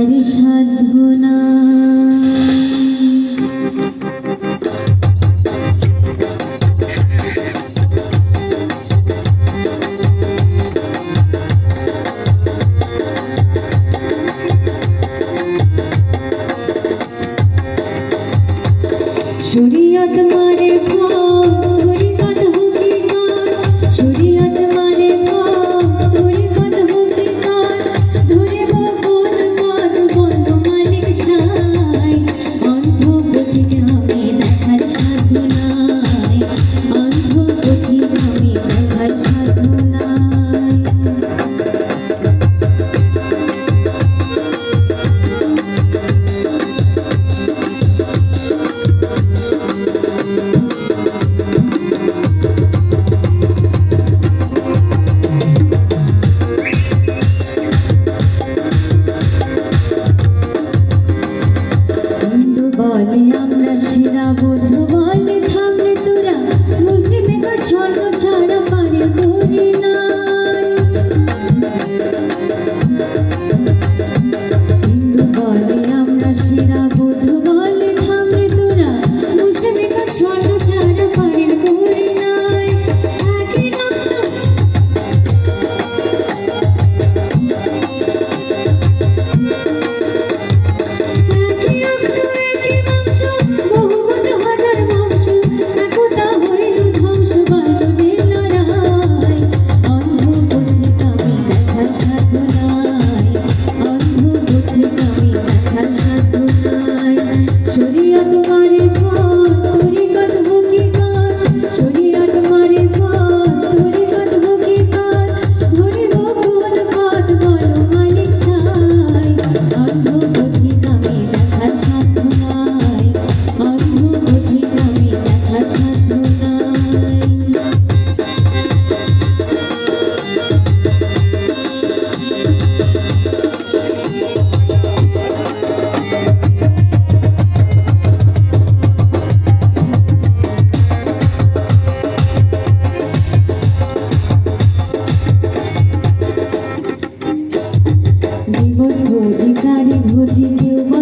তার সাধনা শরীয়ত মারে ভক্ত 我要 বন্ধু ভোজি কারে ভোজি কেউ